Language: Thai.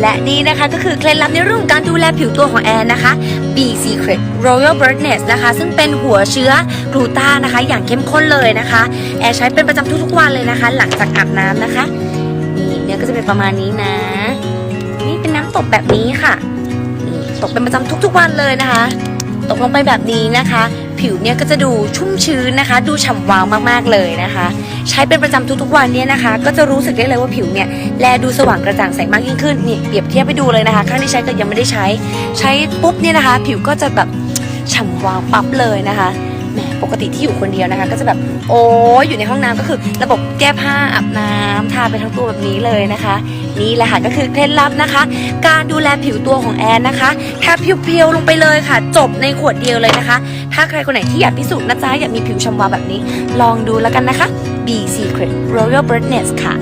และนี่นะคะก็คือเคล็ดลับในเรื่องการดูแลผิวตัวของแอนนะคะ B Secret Royal Birdness นะคะ ซึ่งเป็นหัวเชื้อกลูต้านะคะ อย่างเข้มข้นเลยนะคะ แอนใช้เป็นประจำทุกๆวันเลยนะคะ หลังจากอาบน้ำนะคะ นี่เนื้อก็จะเป็นประมาณนี้นะ นี่เป็นน้ำตกแบบนี้ค่ะ นี่ตกเป็นประจำทุกๆวันเลยนะคะ ตกลงไปแบบนี้นะคะ ผิวเนี่ยก็จะดูชุ่มชื้นนะคะ ดูฉ่ำวาวมากๆเลยนะคะ ใช้เป็นประจำทุกๆวันเนี่ยนะคะ ก็จะรู้สึกได้เลยว่าผิวเนี่ยแลดูสว่างกระจ่างใสมากยิ่งขึ้นนี่เปรียบเทียบไปดูเลยนะคะ ข้างที่ใช้กับยังไม่ได้ใช้ ใช้ปุ๊บเนี่ยนะคะ ผิวก็จะแบบฉ่ำวาวปั๊บเลยนะคะแหมปกติที่อยู่คนเดียวนะคะ ก็จะแบบโอ้ยอยู่ในห้องน้ำก็คือ ระบบแก้ผ้าอาบน้ำทาไปทั้งตัวแบบนี้เลยนะคะ นี่แหละค่ะก็คือเคล็ดลับนะคะ การดูแลผิวตัวของแอนนะคะทาเพียวๆลงไปเลยค่ะ จบในขวดเดียวเลยนะคะ ถ้าใครคนไหนที่อยากพิสูจน์นะจ๊ะอยากมีผิวชมวาแบบนี้ ลองดูแล้วกันนะคะ B Secret Royal Brightness ค่ะ